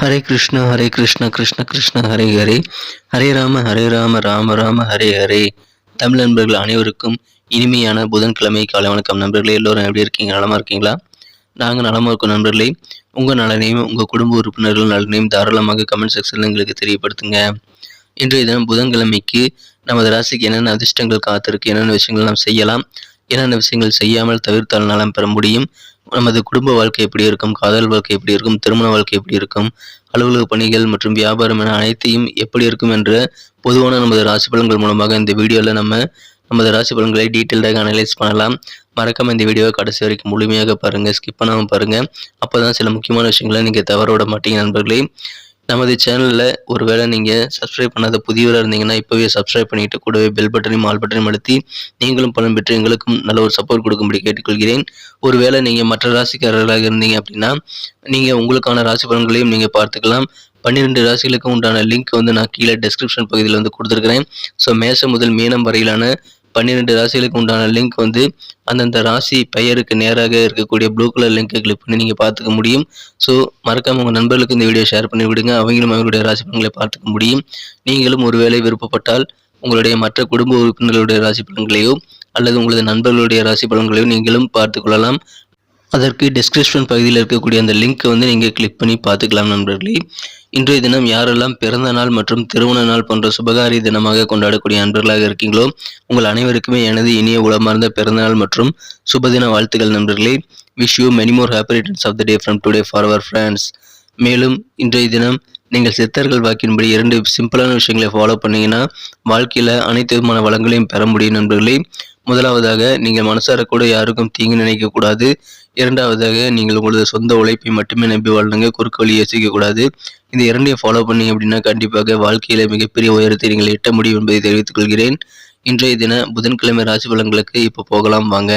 ஹரே கிருஷ்ண ஹரே கிருஷ்ண கிருஷ்ண கிருஷ்ண ஹரே ஹரே. ஹரே ராம ஹரே ராம ராம ராம ஹரே ஹரே. தமிழ் நண்பர்கள் அனைவருக்கும் இனிமையான புதன்கிழமை காலை வணக்கம். நண்பர்களே எல்லோரும் எப்படி இருக்கீங்க? நலமா இருக்கீங்களா? நாங்கள் நலமா இருக்கோம் நண்பர்களே. உங்கள் நலனையும் உங்கள் குடும்ப உறுப்பினர்கள் நலனையும் தாராளமாக கமெண்ட் செக்ஷனில் எங்களுக்கு தெரியப்படுத்துங்க. இன்றைய தினம் புதன்கிழமைக்கு நமது ராசிக்கு என்னென்ன அதிர்ஷ்டங்கள் காத்திருக்கு என்னென்ன விஷயங்கள் நாம் செய்யலாம் என்னென்ன விஷயங்கள் செய்யாமல் தவிர்த்தால் நலம் பெற முடியும்? நமது குடும்ப வாழ்க்கை எப்படி இருக்கும்? காதல் வாழ்க்கை எப்படி இருக்கும்? திருமண வாழ்க்கை எப்படி இருக்கும்? அலுவலக பணிகள் மற்றும் வியாபாரம் என அனைத்தையும் எப்படி இருக்கும் என்ற பொதுவான நமது ராசி பலன்கள் மூலமாக இந்த வீடியோவில் நம்ம நமது ராசி பலன்களை டீட்டெயில்டாக அனலைஸ் பண்ணலாம். மறக்காமல் இந்த வீடியோவை கடைசி வரைக்கும் முழுமையாக பாருங்கள் ஸ்கிப் பண்ணாமல் பாருங்கள் அப்போ தான் சில முக்கியமான விஷயங்களை நீங்கள் தவற விட மாட்டீங்க நண்பர்களே. நமது சேனலில் ஒருவேளை நீங்கள் சப்ஸ்கிரைப் பண்ணாத புதியவராக இருந்தீங்கன்னா இப்போவே சப்ஸ்கிரைப் பண்ணிட்டு கூடவே பெல் பட்டனையும் ஆல் பட்டனையும் அழுத்தி நீங்களும் பலன் பெற்று எங்களுக்கும் நல்ல ஒரு சப்போர்ட் கொடுக்கும்படி கேட்டுக்கொள்கிறேன். ஒருவேளை நீங்கள் மற்ற ராசிக்காரர்களாக இருந்தீங்க அப்படின்னா நீங்கள் உங்களுக்கான ராசி பலன்களையும் நீங்கள் பார்த்துக்கலாம். பன்னிரெண்டு ராசிகளுக்கு உண்டான லிங்க் வந்து நான் கீழே டெஸ்கிரிப்ஷன் பகுதியில் வந்து கொடுத்துருக்கிறேன். ஸோ மேசம் முதல் மீனம் வரையிலான பன்னிரெண்டு ராசிகளுக்கு உண்டான லிங்க் வந்து அந்தந்த ராசி பெயருக்கு நேராக இருக்கக்கூடிய ப்ளூ கலர் லிங்கை கிளிக் பண்ணி நீங்கள் பார்த்துக்க முடியும். ஸோ மறக்காம உங்கள் நண்பர்களுக்கு இந்த வீடியோ ஷேர் பண்ணி விடுங்க. அவங்களும் அவங்களுடைய ராசி பலன்களை பார்த்துக்க முடியும். நீங்களும் ஒருவேளை விருப்பப்பட்டால் உங்களுடைய மற்ற குடும்ப உறுப்பினர்களுடைய ராசி பலன்களையோ அல்லது உங்களது நண்பர்களுடைய ராசி பலன்களையோ நீங்களும் பார்த்து கொள்ளலாம். அதற்கு டிஸ்கிரிப்ஷன் பகுதியில் இருக்கக்கூடிய அந்த லிங்க்கை வந்து நீங்கள் கிளிக் பண்ணி பார்த்துக்கலாம் நண்பர்களே. இன்றைய தினம் யாரெல்லாம் பிறந்த நாள் மற்றும் திருமண நாள் போன்ற சுபகாரிய தினமாக கொண்டாடக்கூடிய நண்பர்களாக இருக்கீங்களோ உங்கள் அனைவருக்குமே எனது இனிய உளமார்ந்த பிறந்தநாள் மற்றும் சுபதின வாழ்த்துக்கள் நண்பர்களே. Wish you many more happy returns of the day from today for our friends மேலும் இன்றைய தினம் நீங்கள் சித்தர்கள் வாக்கின்படி இரண்டு சிம்பிளான விஷயங்களை ஃபாலோ பண்ணீங்கன்னா வாழ்க்கையில் அனைத்து விதமான வளங்களையும் பெற முடியும் நண்பர்களே. முதலாவதாக நீங்கள் மனசார கூட யாருக்கும் தீங்கு நினைக்கக்கூடாது இரண்டாவதாக நீங்கள் உங்களது சொந்த உழைப்பை மட்டுமே நம்பி வாழணுங்க குறுக்கு வழி யோசிக்கக்கூடாது இந்த இரண்டையும் ஃபாலோ பண்ணீங்க அப்படின்னா கண்டிப்பாக வாழ்க்கையில மிகப்பெரிய உயரத்தை நீங்கள் எட்ட முடியும் என்பதை தெரிவித்துக் கொள்கிறேன். இன்றைய தின புதன்கிழமை ராசி பலன்களுக்கு இப்போ போகலாம் வாங்க.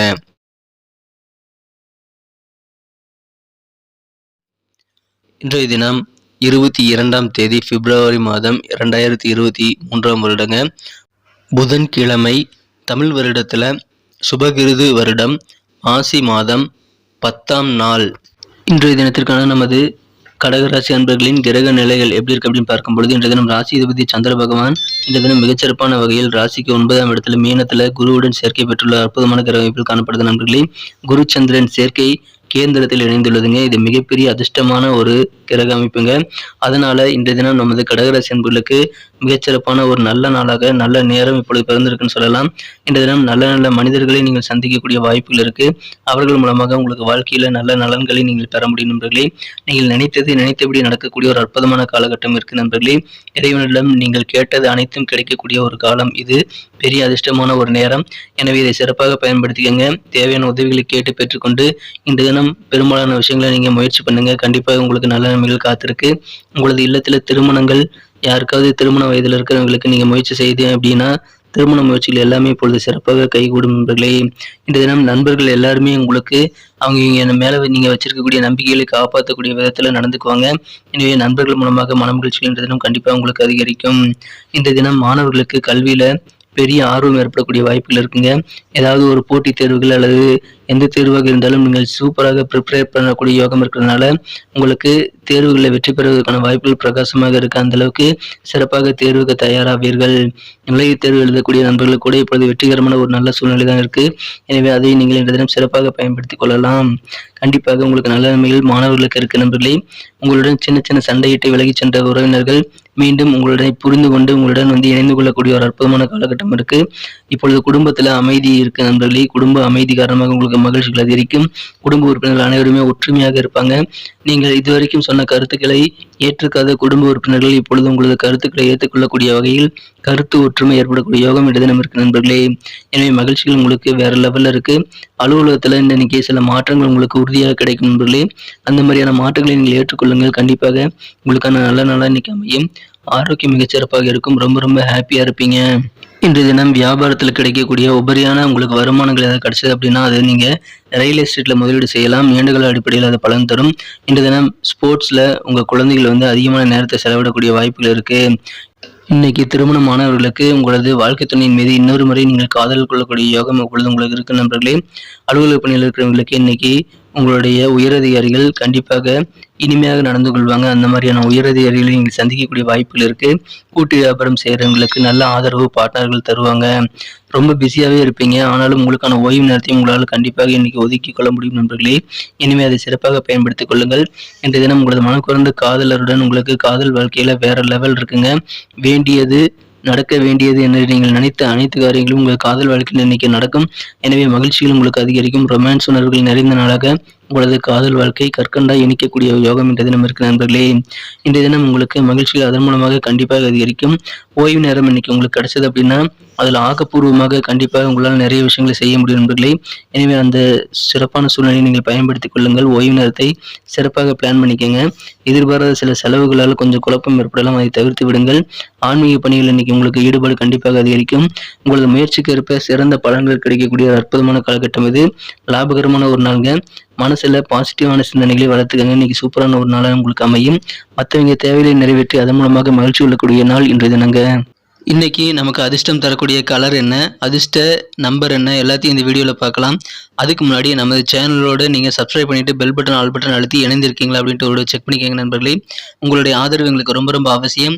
இன்றைய தினம் இருபத்தி இரண்டாம் தேதி பிப்ரவரி மாதம் இரண்டாயிரத்தி இருபத்தி மூன்றாம் வருடங்க. புதன்கிழமை தமிழ் வருடத்தில் சுபகிருது வருடம் ஆசி மாதம் பத்தாம் நாள். இன்றைய தினத்திற்கான நமது கடகராசி அன்பர்களின் கிரக நிலைகள் எப்படி இருக்கு அப்படின்னு பார்க்கும் பொழுது இன்றைய தினம் ராசி அதிபதி சந்திர பகவான் இந்த தினம் மிகச்சிறப்பான வகையில் ராசிக்கு ஒன்பதாம் இடத்துல மீனத்துல குருவுடன் சேர்க்கை பெற்றுள்ள அற்புதமான கிரக அமைப்பில் காணப்படுது நண்பர்களே. குரு சந்திரன் சேர்க்கை கேந்திரத்தில் இணைந்துள்ளதுங்க. இது மிகப்பெரிய அதிர்ஷ்டமான ஒரு கிரக அமைப்புங்க. அதனால இன்றைய தினம் நமது கடகராசி அன்பர்களுக்கு மிகச்சிறப்பான ஒரு நல்ல நாளாக நல்ல நேரம் இப்பொழுது பிறந்திருக்குன்னு சொல்லலாம். இன்றைய தினம் நல்ல நல்ல மனிதர்களை நீங்கள் சந்திக்கக்கூடிய வாய்ப்புகள் இருக்கு. அவர்கள் மூலமாக உங்களுக்கு வாழ்க்கையில நல்ல நலன்களை நீங்கள் பெற முடியும் நண்பர்களே. நீங்கள் நினைத்தது நினைத்தபடி நடக்கக்கூடிய ஒரு அற்புதமான காலகட்டம் இருக்கு நண்பர்களே. இறைவனிடம் நீங்கள் கேட்டது அனைத்தும் கிடைக்கக்கூடிய ஒரு காலம் இது. பெரிய அதிர்ஷ்டமான ஒரு நேரம். எனவே இதை சிறப்பாக பயன்படுத்திக்கங்க. தேவையான உதவிகளை கேட்டு பெற்றுக்கொண்டு இன்றைய தினம் பெரும்பாலான விஷயங்களை நீங்கள் முயற்சி பண்ணுங்க. கண்டிப்பாக உங்களுக்கு நல்ல நன்மைகள் காத்திருக்கு. உங்களது இல்லத்தில் திருமணங்கள் யாருக்காவது திருமண வயதில் இருக்கிறவங்களுக்கு நீங்கள் முயற்சி செய்து அப்படின்னா திருமண முயற்சிகள் எல்லாமே இப்பொழுது சிறப்பாக கைகூடும் நண்பர்களே இந்த தினம் நண்பர்கள் எல்லாருமே உங்களுக்கு அவங்க இங்க மேலே நீங்கள் வச்சிருக்கக்கூடிய நம்பிக்கைகளை காப்பாற்றக்கூடிய விதத்தில் நடந்துக்குவாங்க. எனவே நண்பர்கள் மூலமாக மன மகிழ்ச்சிகள் இந்த தினம் கண்டிப்பாக உங்களுக்கு அதிகரிக்கும். இந்த தினம் மாணவர்களுக்கு கல்வியில் பெரிய ஆர்வம் ஏற்படக்கூடிய வாய்ப்புகள் இருக்குங்க. ஏதாவது ஒரு போட்டித் தேர்வுகள் அல்லது எந்த தேர்வாக இருந்தாலும் நீங்கள் சூப்பராக ப்ரிப்பேர் பண்ணக்கூடிய யோகம் இருக்கிறதுனால உங்களுக்கு தேர்வுகளில் வெற்றி பெறுவதற்கான வாய்ப்புகள் பிரகாசமாக இருக்கு. அந்த அளவுக்கு சிறப்பாக தேர்வுக்கு தயாராவீர்கள். நிலைய தேர்வு எழுதக்கூடிய நண்பர்கள் கூட இப்பொழுது வெற்றிகரமான ஒரு நல்ல சூழ்நிலை தான் இருக்கு. எனவே அதை நீங்கள் இன்றைய தினம் சிறப்பாக பயன்படுத்திக் கொள்ளலாம். கண்டிப்பாக உங்களுக்கு நல்ல நிலைமையில் மாணவர்களுக்கு இருக்கு நண்பர்களே. உங்களுடன் சின்ன சின்ன சண்டையிட்டு விலகிச் சென்ற உறவினர்கள் மீண்டும் உங்களுடன் புரிந்து கொண்டு உங்களுடன் வந்து இணைந்து கொள்ளக்கூடிய ஒரு அற்புதமான காலகட்டம் இருக்கு. இப்பொழுது குடும்பத்துல அமைதி இருக்கு நண்பர்களே. குடும்ப அமைதி காரணமாக உங்களுக்கு மகிழ்ச்சிகள் அதிகரிக்கும் குடும்ப உறுப்பினர்கள் அனைவருமே ஒற்றுமையாக இருப்பாங்க. நீங்கள் இதுவரைக்கும் சொன்ன கருத்துக்களை ஏற்றுக்காத குடும்ப உறுப்பினர்கள் இப்பொழுது உங்களது கருத்துக்களை ஏற்றுக்கொள்ளக்கூடிய வகையில் கருத்து ஒற்றுமை ஏற்படக்கூடிய யோகம் இடதினம் இருக்கு நண்பர்களே. எனவே மகிழ்ச்சிகள் உங்களுக்கு வேற லெவல்ல இருக்கு. அலுவலகத்தில் இன்னைக்கு சில மாற்றங்கள் உங்களுக்கு உறுதியாக கிடைக்கும் நண்பர்களே. அந்த மாதிரியான மாற்றங்களை நீங்கள் ஏற்றுக்கொள்ளுங்கள். கண்டிப்பாக உங்களுக்கான நல்ல நாளாக இன்னைக்கு அமையும். ஆரோக்கியம் மிகச்சிறப்பாக இருக்கும். ரொம்ப ரொம்ப ஹாப்பியாக இருப்பீங்க. இன்றைய தினம் வியாபாரத்தில் கிடைக்கக்கூடிய உபரியான உங்களுக்கு வருமானங்கள் ஏதாவது கிடைச்சது அப்படின்னா அது நீங்கள் ரியல் எஸ்டேட்டில் முதலீடு செய்யலாம். நீண்டகால அடிப்படையில் அது பலன் தரும். இன்றைய தினம் ஸ்போர்ட்ஸில் உங்கள் குழந்தைகள் வந்து அதிகமான நேரத்தை செலவிடக்கூடிய வாய்ப்புகள் இருக்குது இன்னைக்கு திருமணமானவர்களுக்கு உங்களது வாழ்க்கை துணையின் மீது இன்னொரு முறை நீங்கள் காதல் கொள்ளக்கூடிய யோகம் இப்பொழுது உங்களுக்கு இருக்கு நண்பர்களே. அலுவலக பணியில் இருக்கிறவங்களுக்கு இன்னைக்கு உங்களுடைய உயரதிகாரிகள் கண்டிப்பாக இனிமையாக நடந்து கொள்வாங்க. அந்த மாதிரியான உயரதிகாரிகளை நீங்கள் சந்திக்கக்கூடிய வாய்ப்புகள் இருக்குது கூட்டு வியாபாரம் செய்கிறவங்களுக்கு நல்ல ஆதரவு பார்ட்னர்கள் தருவாங்க. ரொம்ப பிஸியாகவே இருப்பீங்க. ஆனாலும் உங்களுக்கான ஓய்வு நேரத்தையும் உங்களால் கண்டிப்பாக இன்றைக்கி ஒதுக்கி கொள்ள முடியும் நண்பர்களே. இனிமே அதை சிறப்பாக பயன்படுத்திக் கொள்ளுங்கள். இன்றைய தினம் உங்களது மனக்குறந்த காதலருடன் உங்களுக்கு காதல் வாழ்க்கையில் வேறு லெவல் இருக்குங்க. வேண்டியது நடக்க வேண்டியது என்று நீங்கள் நினைத்த அனைத்து காரியங்களும் உங்கள் காதல் வாழ்க்கையில் இன்னைக்கு நடக்கும். எனவே மகிழ்ச்சிகள் உங்களுக்கு அதிகரிக்கும். ரொமான்ஸ் உணர்வுகள் நிறைந்த நாளாக உங்களது காதல் வாழ்க்கை கற்கண்டா இணைக்கக்கூடிய யோகம் என்ற தினம் இருக்கு நண்பர்களே. இன்றைய தினம் உங்களுக்கு மகிழ்ச்சிகள் அதன் மூலமாக கண்டிப்பாக அதிகரிக்கும். ஓய்வு நேரம் இன்னைக்கு உங்களுக்கு கிடைச்சது அப்படின்னா அதில் ஆக்கப்பூர்வமாக கண்டிப்பாக உங்களால் நிறைய விஷயங்களை செய்ய முடியும் நண்பர்களே. எனவே அந்த சிறப்பான சூழ்நிலையை நீங்கள் பயன்படுத்திக் கொள்ளுங்கள். ஓய்வு நேரத்தை சிறப்பாக பிளான் பண்ணிக்கோங்க. எதிர்பாராத சில செலவுகளால் கொஞ்சம் குழப்பம் ஏற்படலாம். அதை தவிர்த்து விடுங்கள். ஆன்மீக பணிகள் இன்னைக்கு உங்களுக்கு ஈடுபாடு கண்டிப்பாக அதிகரிக்கும். உங்களது முயற்சிக்கு ஏற்ப சிறந்த பலன்கள் கிடைக்கக்கூடிய அற்புதமான காலகட்டம் இது. லாபகரமான ஒரு நாளுங்க. மனசுல பாசிட்டிவான சிந்தனைகளை வளர்த்துக்கங்க. இன்னைக்கு சூப்பரான ஒரு நாளாக உங்களுக்கு அமையும். மற்றவங்க தேவைகளை நிறைவேற்றி அதன் மூலமாக மகிழ்ச்சி கொள்ளக்கூடிய நாள் இன்றைய தினங்க. இன்னைக்கு நமக்கு அதிர்ஷ்டம் தரக்கூடிய கலர் என்ன? அதிர்ஷ்ட நம்பர் என்ன? எல்லாத்தையும் இந்த வீடியோவில் பார்க்கலாம். அதுக்கு முன்னாடி நமது சேனலோடு நீங்கள் சப்ஸ்கிரைப் பண்ணிட்டு பெல் பட்டன் ஆல் பட்டன் அழுத்தி இணைந்திருக்கீங்களா அப்படின்ட்டு ஒரு செக் பண்ணிக்கோங்க நண்பர்களே. உங்களுடைய ஆதரவு எங்களுக்கு ரொம்ப ரொம்ப அவசியம்.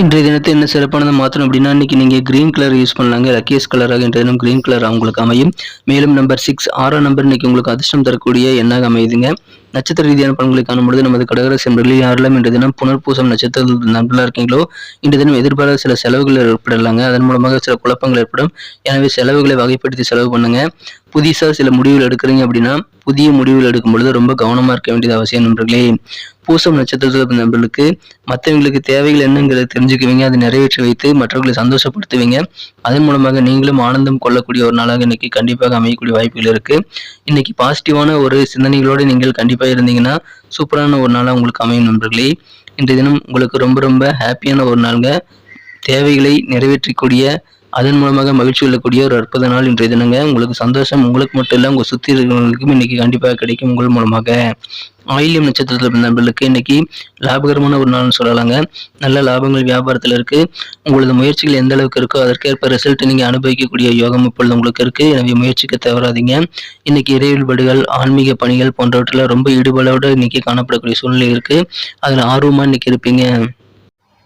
இன்றைய தினத்தை என்ன சிறப்பானது மாற்றணும் அப்படின்னா இன்னைக்கு நீங்கள் கிரீன் கலர் யூஸ் பண்ணலாங்க. லக்கியஸ் கலராக இன்றைய தினம் கிரீன் கலர் உங்களுக்கு அமையும். மேலும் நம்பர் சிக்ஸ் ஆறாம் நம்பர் இன்னைக்கு உங்களுக்கு அதிர்ஷ்டம் தரக்கூடிய எண்ணாக அமையுதுங்க. நட்சத்திர ரீதியான பலன்களை காணும்பொழுது நமது கடகரசு என்பர்களில் யாரெல்லாம் இன்றைய தினம் புனர்பூசம் நட்சத்திரத்தில் நண்பர்களாக இருக்கீங்களோ? இன்றைய தினம் எதிர்பாராத சில செலவுகள் ஏற்படலாங்க. அதன் மூலமாக சில குழப்பங்கள் ஏற்படும். எனவே செலவுகளை வகைப்படுத்தி செலவு பண்ணுங்க. புதுசாக சில முடிவுகள் எடுக்கிறீங்க அப்படின்னா புதிய முடிவுகள் எடுக்கும் பொழுது ரொம்ப கவனமாக இருக்க வேண்டியது அவசியம் நண்பர்களே. பூசம் நட்சத்திரத்தில் நண்பர்களுக்கு மற்றவங்களுக்கு தேவைகள் என்னங்கிறத தெரிஞ்சுக்குவீங்க அதை நிறைவேற்றி வைத்து மற்றவர்களை சந்தோஷப்படுத்துவீங்க. அதன் மூலமாக நீங்களும் ஆனந்தம் கொள்ளக்கூடிய ஒரு நாளாக இன்னைக்கு கண்டிப்பாக அமையக்கூடிய வாய்ப்புகள் இருக்கு. இன்னைக்கு பாசிட்டிவான ஒரு சிந்தனைகளோடு நீங்கள் கண்டிப்பாக இருந்தீங்கன்னா சூப்பரான ஒரு நாளாக உங்களுக்கு அமையும் நண்பர்களே. இன்றைய தினம் உங்களுக்கு ரொம்ப ரொம்ப ஹாப்பியான ஒரு நாளுங்க. தேவைகளை நிறைவேற்றக்கூடிய அதன் மூலமாக மகிழ்ச்சி கொள்ளக்கூடிய ஒரு அற்புத நாள் இன்றைய தினங்க. உங்களுக்கு சந்தோஷம் உங்களுக்கு மட்டும் இல்லை உங்கள் சுற்றி இருக்கிறவங்களுக்கும் இன்னைக்கு கண்டிப்பாக கிடைக்கும் உங்கள் மூலமாக. ஆயிலியம் நட்சத்திரத்தில் பிறந்த நண்பர்களுக்கு இன்னைக்கு லாபகரமான ஒரு நாள்னு சொல்லலாங்க. நல்ல லாபங்கள் வியாபாரத்தில் இருக்கு. உங்களது முயற்சிகள் எந்த அளவுக்கு இருக்கோ அதற்கேற்ப ரிசல்ட் நீங்க அனுபவிக்கக்கூடிய யோகம் இப்பொழுது உங்களுக்கு இருக்கு. எனவே முயற்சிக்க தவறாதீங்க. இன்னைக்கு இறைவல்படுகள் ஆன்மீக பணிகள் போன்றவற்றில் ரொம்ப ஈடுபாடோடு இன்னைக்கு காணப்படக்கூடிய சூழ்நிலை இருக்கு. அதில் ஆர்வமாக இன்னைக்கு இருப்பீங்க.